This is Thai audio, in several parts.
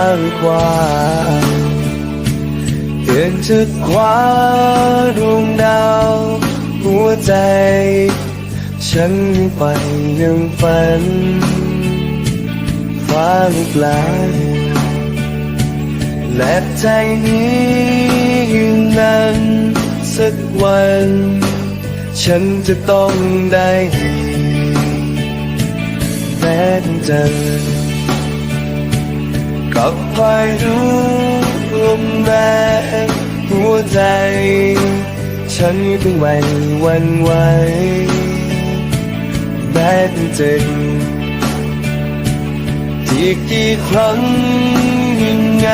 างกว้างเกินจะคว้าดวงดาว หัวใจ ฉันไปยังฝัน ฟ้าลุกลายและใจนี้ยืนยันสักวัน ฉันจะต้องได้แม้ต้องเจอ กับพายุลมแรงหัวใจ ฉันเพิ่งไหวหวันไหวแม้ต้องเจ็บที่กี่ครั้งยังไง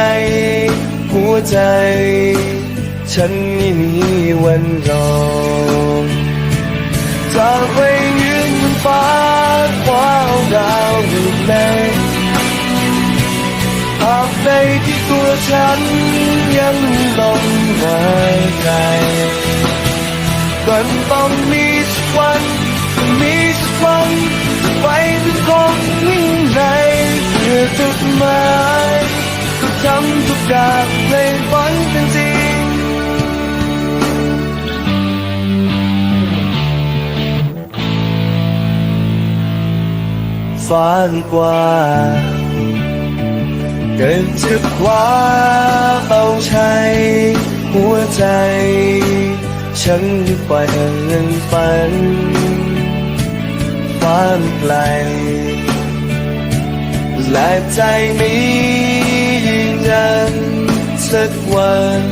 หัวใจ ฉันไม่มีวันรอจากไปยืนบนฟ้าคว้าวดาวอยู่ใน ภาพในที่ตัวฉันยังลมหายใจมันต้องมีสักวันมีสักวันไปถึงของยิ่งใหญ่เพื่อจุดหมายก็ทำทุกอย่างในฝันเป็นจริงฟ้ากว้า เกินจะคว้าเอาชัยหัวใจ ฉันที่ปล่อยเงินฝันฟ้าไกลและใจนี้ยืนยันสักวัน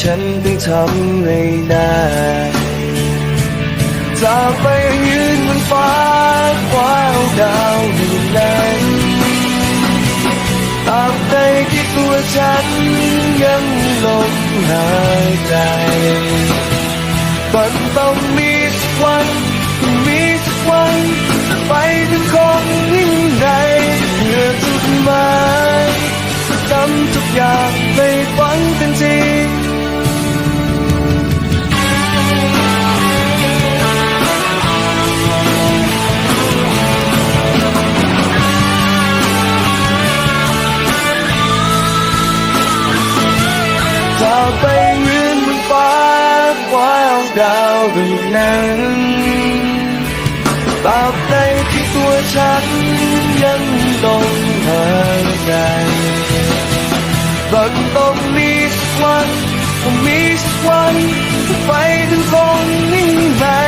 ฉันต้องทำให้ได้จากไปยืนบนฟ้าคว้าดาว ที่ตัวฉันยังลมหายใจมันต้องมีสักวัน มีสักวัน ไปถึงคงยิ่งให จาไปเยืนบนฟ้าคว้าวดาวดวงนั้นตราบใดที่ตัวฉันยังต้องหายใจมันต้องมีสักวันต้องมีสักวันไปถึงคงนิ่งใหญ่